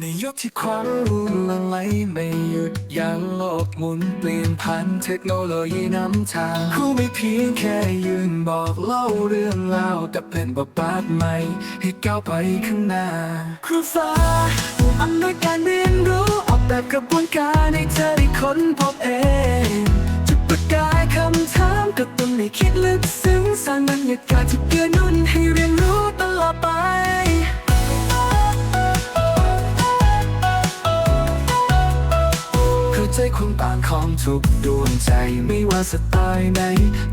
ในยุคที่ความรู้ลังไหลไม่หยุดยั้งโลกหมุนเปลี่ยนพันเทคโนโลยีนำทางครูไม่เพียงแค่ยืนบอกเล่าเรื่องราวแต่เป็นบทบาทใหม่ให้ก้าวไปข้างหน้า ครูฟ้าผู้อำนวยการเรียนรู้ออกแบบกระบวนการให้เธอได้ค้นพบเองจุดประกายคำถามกับตุ้มให้คิดลึกซึ้งสร้างบรรยากาศที่เกื้อหนุนให้เรียนรู้ตลอดไป ใจความต่างของทุกดวงใจไม่ว่าสไตล์ไหน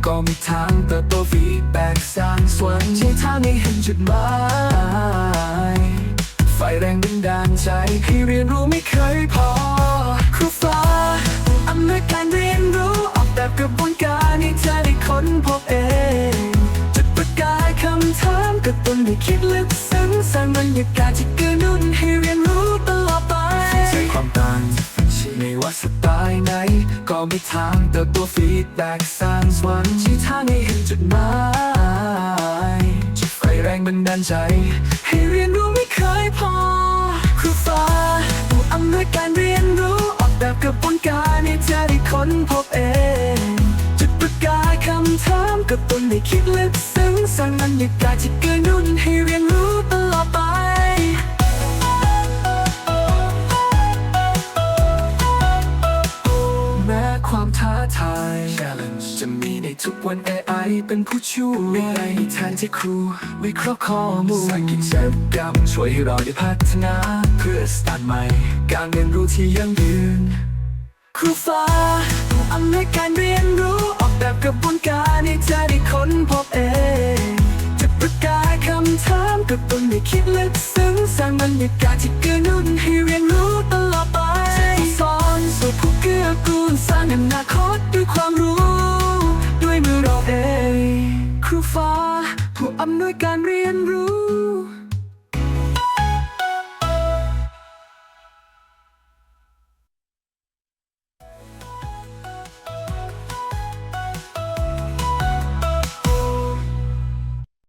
ก็มีทางเติบโตฟีดแบ็กสร้างสวรรค์ใช้ทางให้เห็นจุดหมายไฟแรงบันดาลใจให้เรียนรู้ไม่เคยพอ ครูฟ้าอำนวยการเรียนรู้ออกแบบกระบวนการให้เธอได้ค้นพบเองาสไหน ก็มีทางเติบโตฟีดแบ็กสร้างสวรรค์ชี้ทางให้เห็นจุดหมายจุดไฟแรงบันดาลใจ ให้เรียนรู้ไม่เคยพอ ครูฟ้าผู้อำนวยการเรียนรู้ออกแบบกระบวนการให้เธอได้ค้นพบเอง จุดประกายคำถามกระตุ้นให้คิดลึกซึ้งสร้างบรรยากาศ ทุกวัน AI เป็นผู้ช่วยแทนที่ครู วิเคราะห์ข้อมูลสร้างกิจกรรมช่วยให้เราได้พัฒนา เพื่อสตาร์ทใหม่ การเรียนรู้ที่ยั่งยืน ครูฟ้าผู้อำนวยการเรียนรู้ออกแบบกระบวนการให้เธอได้ค้นพบเองจุดประกายคำถามกระตุ้นให้คิดลึกซึ้งสร้างบรรยากาศที่เกื้อหนุนให้เรียนรู้